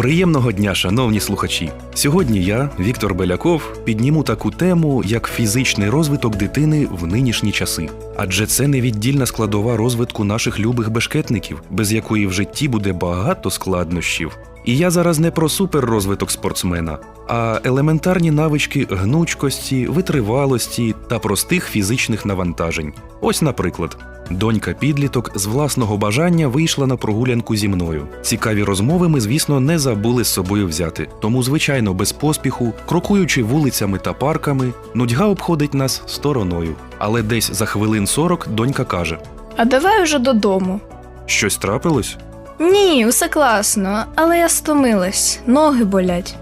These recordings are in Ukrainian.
Приємного дня, шановні слухачі! Сьогодні я, Віктор Беляков, підніму таку тему, як фізичний розвиток дитини в нинішні часи. Адже це невіддільна складова розвитку наших любих бешкетників, без якої в житті буде багато складнощів. І я зараз не про суперрозвиток спортсмена, а елементарні навички гнучкості, витривалості та простих фізичних навантажень. Ось, наприклад, донька підліток з власного бажання вийшла на прогулянку зі мною. Цікаві розмови ми, звісно, не забули з собою взяти. Тому, звичайно, без поспіху, крокуючи вулицями та парками, нудьга обходить нас стороною. Але десь за хвилин 40 донька каже: А давай уже додому. Щось трапилось? Ні, усе класно, але я стомилась, ноги болять.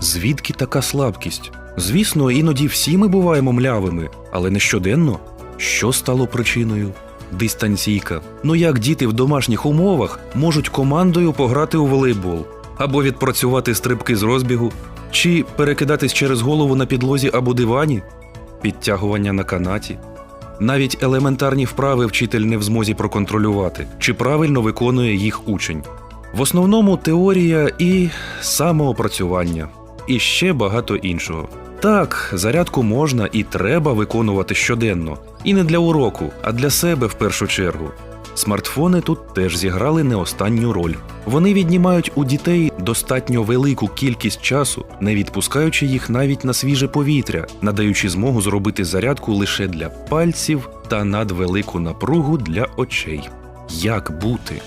Звідки така слабкість? Звісно, іноді всі ми буваємо млявими, але не щоденно. Що стало причиною? Дистанційка. Ну як діти в домашніх умовах можуть командою пограти у волейбол, або відпрацювати стрибки з розбігу, чи перекидатись через голову на підлозі або дивані, підтягування на канаті. Навіть елементарні вправи вчитель не в змозі проконтролювати, чи правильно виконує їх учень. В основному теорія і самоопрацювання, і ще багато іншого. Так, зарядку можна і треба виконувати щоденно, і не для уроку, а для себе в першу чергу. Смартфони тут теж зіграли не останню роль. Вони віднімають у дітей достатньо велику кількість часу, не відпускаючи їх навіть на свіже повітря, надаючи змогу зробити зарядку лише для пальців та надвелику напругу для очей. Як бути?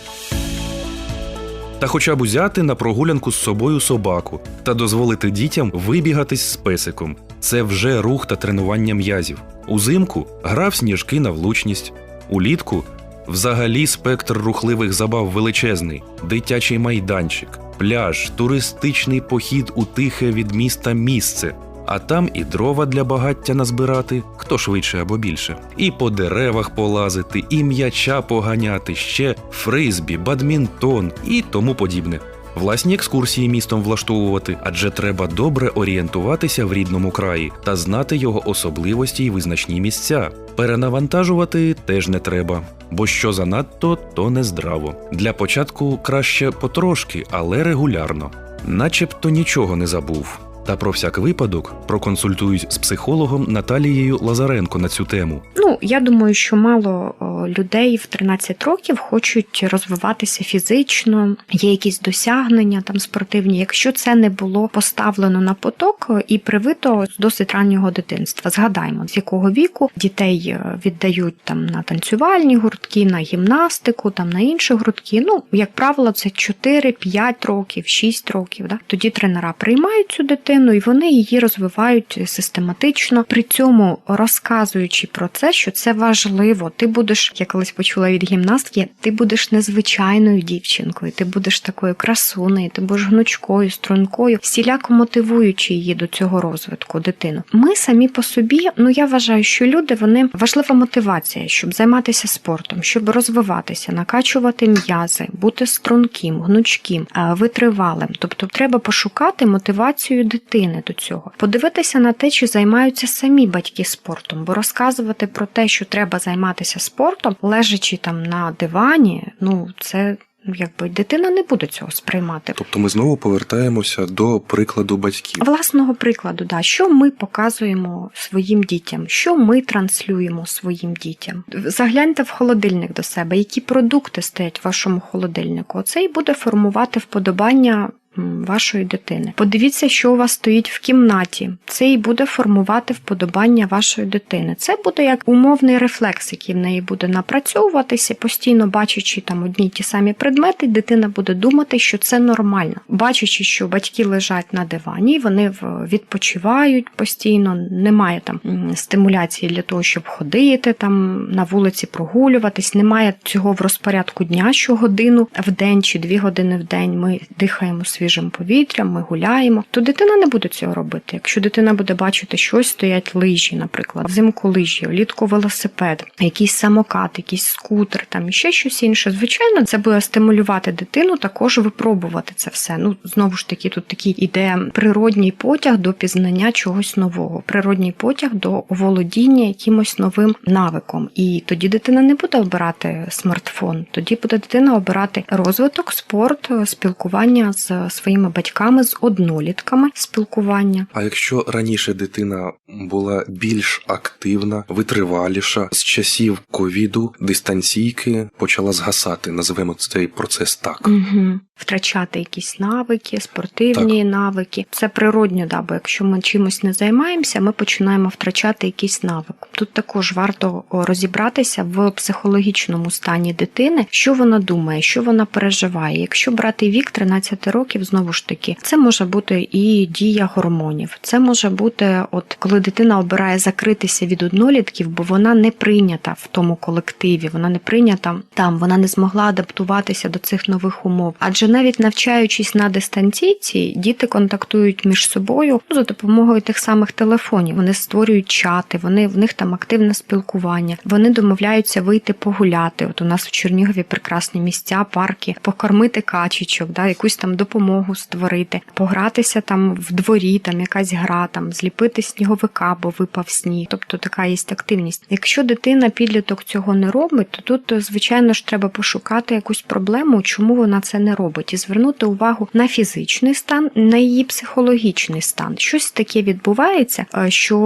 Та хоча б узяти на прогулянку з собою собаку та дозволити дітям вибігатись з песиком. Це вже рух та тренування м'язів. Узимку гра в сніжки на влучність, улітку взагалі спектр рухливих забав величезний, дитячий майданчик, пляж, туристичний похід у тихе від міста місце. А там і дрова для багаття назбирати, хто швидше або більше, і по деревах полазити, і м'яча поганяти, ще фризбі, бадмінтон і тому подібне. Власні екскурсії містом влаштовувати, адже треба добре орієнтуватися в рідному краї та знати його особливості й визначні місця. Перенавантажувати теж не треба, бо що занадто, то нездраво. Для початку краще потрошки, але регулярно. Начебто нічого не забув. Та про всяк випадок проконсультуюсь з психологом Наталією Лазаренко на цю тему. Ну, я думаю, що мало людей в 13 років хочуть розвиватися фізично, є якісь досягнення там спортивні. Якщо це не було поставлено на поток і привито з досить раннього дитинства, згадаймо, з якого віку дітей е, віддають там на танцювальні гуртки, на гімнастику, там на інші гуртки. Ну, як правило, це 4-5 років, 6 років. Да? Тоді тренера приймають цю дитину і вони її розвивають систематично, при цьому розказуючи про це, що це важливо. Ти будеш, я колись почула від гімнастки, ти будеш незвичайною дівчинкою, ти будеш такою красунею, ти будеш гнучкою, стрункою, всіляко мотивуючи її до цього розвитку дитину. Ми самі по собі, ну я вважаю, що люди вони важлива мотивація, щоб займатися спортом, щоб розвиватися, накачувати м'язи, бути струнким, гнучким, е, витривалим. Тобто, треба пошукати мотивацію дитини до цього, подивитися на те, чи займаються самі батьки спортом, бо розказувати про те, що треба займатися спортом, лежачи там на дивані, ну це. Якби дитина не буде цього сприймати. Тобто ми знову повертаємося до прикладу батьків. Власного прикладу, да, що ми показуємо своїм дітям, що ми транслюємо своїм дітям. Загляньте в холодильник до себе, які продукти стоять в вашому холодильнику. Це і буде формувати вподобання. Вашої дитини. Подивіться, що у вас стоїть в кімнаті. Це і буде формувати вподобання вашої дитини. Це буде як умовний рефлекс, який в неї буде напрацьовуватися, постійно бачачи там одні ті самі предмети, дитина буде думати, що це нормально. Бачачи, що батьки лежать на дивані, вони відпочивають постійно, немає там стимуляції для того, щоб ходити там на вулиці, прогулюватись. Немає цього в розпорядку дня, що годину в день чи дві години в день ми дихаємо свіжим свіжим повітрям, ми гуляємо, то дитина не буде цього робити. Якщо дитина буде бачити, щось стоять лижі, наприклад, взимку лижі, влітку велосипед, якийсь самокат, якийсь скутер, там ще щось інше. Звичайно, це буде стимулювати дитину також випробувати це все. Ну знову ж таки, тут такий іде природній потяг до пізнання чогось нового, природній потяг до оволодіння якимось новим навиком. І тоді дитина не буде обирати смартфон, тоді буде дитина обирати розвиток, спорт, спілкування з своїми батьками, з однолітками, спілкування. А якщо раніше дитина була більш активна, витриваліша, з часів ковіду дистанційки почала згасати, називаємо цей процес так. Угу. Втрачати якісь навики, спортивні навики. Це природньо, да, бо якщо ми чимось не займаємося, ми починаємо втрачати якийсь навик. Тут також варто розібратися в психологічному стані дитини, що вона думає, що вона переживає. Якщо брати вік 13 років, знову ж таки, це може бути і дія гормонів. Це може бути, от коли дитина обирає закритися від однолітків, бо вона не прийнята в тому колективі, вона не прийнята там, вона не змогла адаптуватися до цих нових умов. Адже навіть навчаючись на дистанційці, діти контактують між собою ну, за допомогою тих самих телефонів. Вони створюють чати, вони в них там активне спілкування. Вони домовляються вийти погуляти. От у нас в Чернігові прекрасні місця, парки, покормити качечок, да, якусь там допомогу створити, погратися там в дворі, там якась гра, там зліпити сніговика, бо випав сніг. Тобто така є активність. Якщо дитина підліток цього не робить, то тут, звичайно ж, треба пошукати якусь проблему, чому вона це не робить, і звернути увагу на фізичний стан, на її психологічний стан. Щось таке відбувається, е, що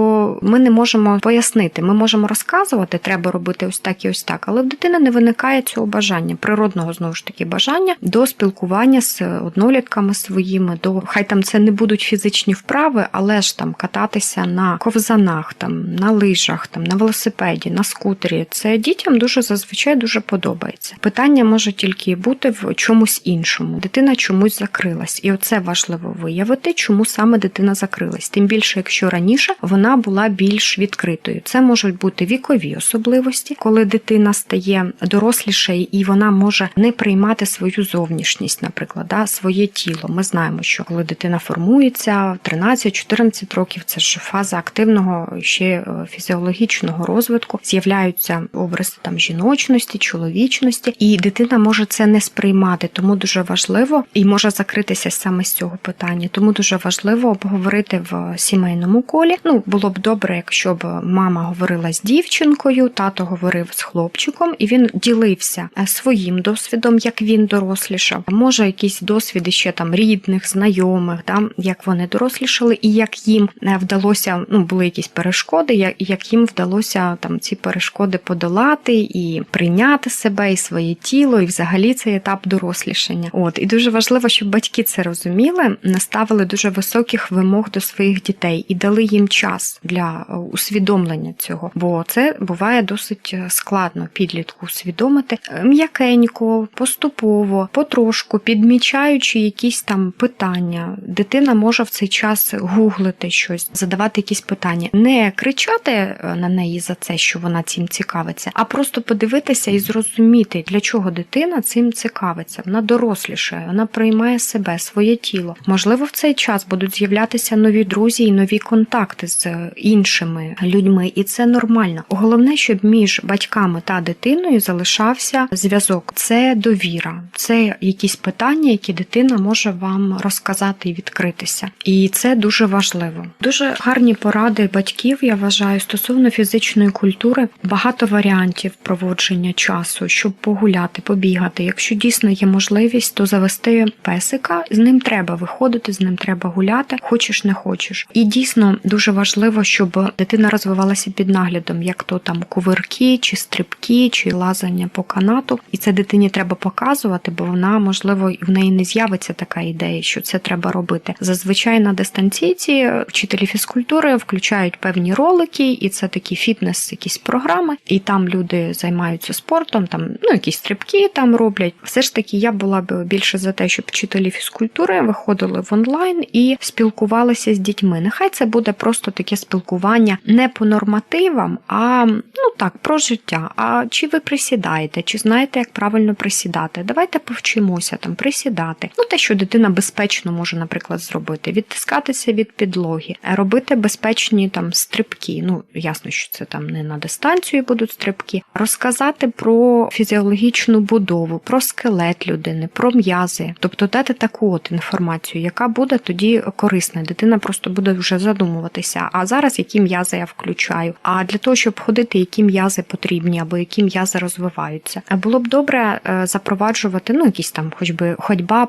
ми не можемо пояснити. Ми можемо розказувати, треба робити ось так і ось так, але в дитини не виникає цього бажання, природного знову ж таки бажання до спілкування з однолітками своїми. До хай там це не будуть фізичні вправи, але ж там кататися на ковзанах, там на лижах, там на велосипеді, на скутері. Це дітям дуже зазвичай дуже подобається. Питання може тільки бути в чомусь іншому. Дитина чомусь закрилась, і оце важливо виявити, чому саме дитина закрилась. Тим більше, якщо раніше вона була більш відкритою. Це можуть бути вікові особливості, коли дитина стає дорослішою і вона може не приймати свою зовнішність, наприклад, да, своє тіло. Ми знаємо, що коли дитина формується 13-14 років, це ж фаза активного ще е, фізіологічного розвитку, з'являються образи там жіночності, чоловічності, і дитина може це не сприймати, тому дуже важливо і може закритися саме з цього питання. Тому дуже важливо обговорити в сімейному колі. Ну було б добре, якщо б мама говорила з дівчинкою, тато говорив з хлопчиком, і він ділився е, своїм досвідом, як він дорослішав. Може, якісь досвіди ще там рідних, знайомих, да, як вони дорослішали, і як їм е, вдалося, ну були якісь перешкоди, як, їм вдалося там ці перешкоди подолати і прийняти себе і своє тіло, і взагалі цей етап дорослішання. От і дуже важливо, щоб батьки це розуміли, наставили дуже високих вимог до своїх дітей і дали їм час для е, усвідомлення цього, бо це буває досить е, складно підлітку усвідомити м'якенько, поступово, потрошку, підмічаючи якісь там питання. Дитина може в цей час гуглити щось, задавати якісь питання, не кричати е, на неї за це, що вона цим цікавиться, а просто подивитися і зрозуміти, для чого дитина цим цікавиться. Вона дорослішає, вона приймає себе, своє тіло. Можливо, в цей час будуть з'являтися нові друзі і нові контакти з іншими людьми, і це нормально. Головне, щоб між батьками та дитиною залишався зв'язок. Це довіра, це якісь питання, які дитина може вам розказати і відкритися. І це дуже важливо. Дуже гарні поради батьків, я вважаю, стосовно фізичної культури. Багато варіантів проводження часу, щоб погуляти, побігати. Якщо дійсно є можливість, то завести песика. З ним треба виходити, з ним треба гуляти, хочеш не хочеш. І дійсно дуже важливо, щоб дитина розвивалася під наглядом, як то там кувирки, чи стрибки, чи лазання по канату. І це дитині треба показувати, бо вона, можливо, в неї не з'явиться така ідея, що це треба робити. Зазвичай на дистанційці вчителі фізкультури включають певні ролики, і це такі фітнес, якісь програми, і там люди займаються спортом, там ну якісь стрибки там роблять. Все ж таки, я була б більше за те, щоб вчителі фізкультури виходили в онлайн і спілкувалися з дітьми. Нехай це буде просто таке спілкування не по нормативам, а ну так, про життя. А чи ви присідаєте, чи знаєте, як правильно присідати? Давайте повчимося там присідати. Ну те, що дитина безпечно може, наприклад, зробити: відтискатися від підлоги, робити безпечні там стрибки. Ну ясно, що це там не на дистанцію будуть стрибки. Розказати про фізіологічну будову, про скелет людини, про м'язи, тобто дати таку от інформацію, яка буде тоді корисна. Дитина просто буде вже задумуватися. А зараз які м'язи я включаю? А для того, щоб ходити, які м'язи потрібні або які м'язи розвиваються, було б добре е, запроваджувати ну якісь там, хоч би ходьба,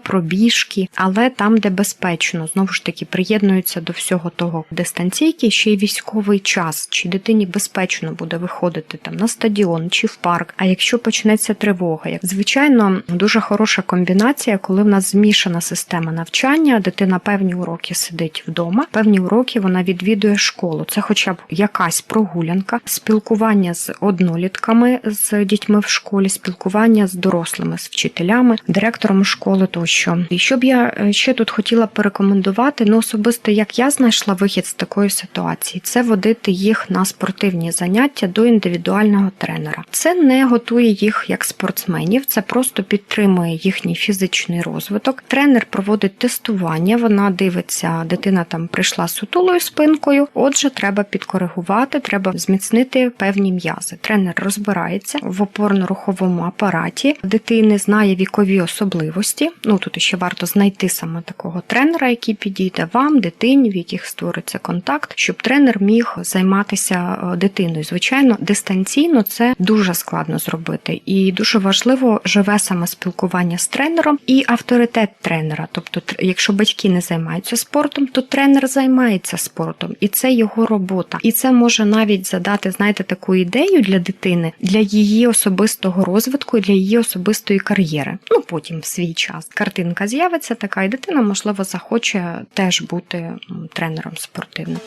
пробіжки, але там, де безпечно, знову ж таки приєднуються до всього того дистанційки, ще й військовий час, чи дитині безпечно буде виходити там на стадіон чи в парк. А якщо почнеться тривога, як звичайно, дуже хороша комбінація, коли в нас змішана система навчання, дитина певні уроки сидить вдома, певні уроки вона відвідує школу. Це, хоча б якась прогулянка, спілкування з однолітками, з дітьми в школі, спілкування з дорослими, з вчителями, директором школи тощо. Що б я е, ще тут хотіла порекомендувати, ну особисто як я знайшла вихід з такої ситуації, це водити їх на спортивні заняття до індивідуального тренера. Це не готує їх як спортсменів, це просто підтримує їхній фізичний розвиток. Тренер проводить тестування. Вона дивиться, дитина там прийшла з сутулою спинкою. Отже, треба підкоригувати, треба зміцнити певні м'язи. Тренер розбирається в опорно-руховому апараті дитини, знає вікові особливості. Ну тут ще варто знайти саме такого тренера, який підійде вам, дитині, в яких створиться контакт, щоб тренер міг займатися е, дитиною. Звичайно, дистанційно це дуже складно зробити, і дуже важливо живе саме спілкування з тренером і авторитет тренера. Тобто, якщо батьки не займаються спортом, то тренер займається спортом, і це його робота. І це може навіть задати, знаєте, таку ідею для дитини, для її особистого розвитку, для її особистої кар'єри. Ну потім в свій час картинка з'явиться така, і дитина, можливо, захоче теж бути тренером спортивним.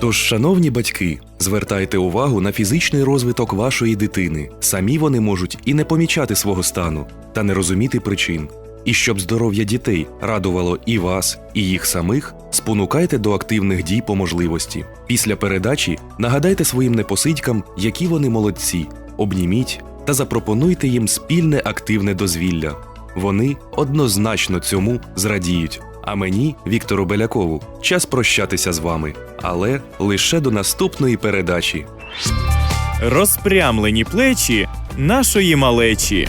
Тож, шановні батьки, звертайте увагу на фізичний розвиток вашої дитини. Самі вони можуть і не помічати свого стану та не розуміти причин. І щоб здоров'я дітей радувало і вас, і їх самих, спонукайте до активних дій по можливості. Після передачі нагадайте своїм непосидькам, які вони молодці, обніміть та запропонуйте їм спільне активне дозвілля. Вони однозначно цьому зрадіють. А мені, Віктору Белякову, час прощатися з вами, але лише до наступної передачі. Розпрямлені плечі нашої малечі.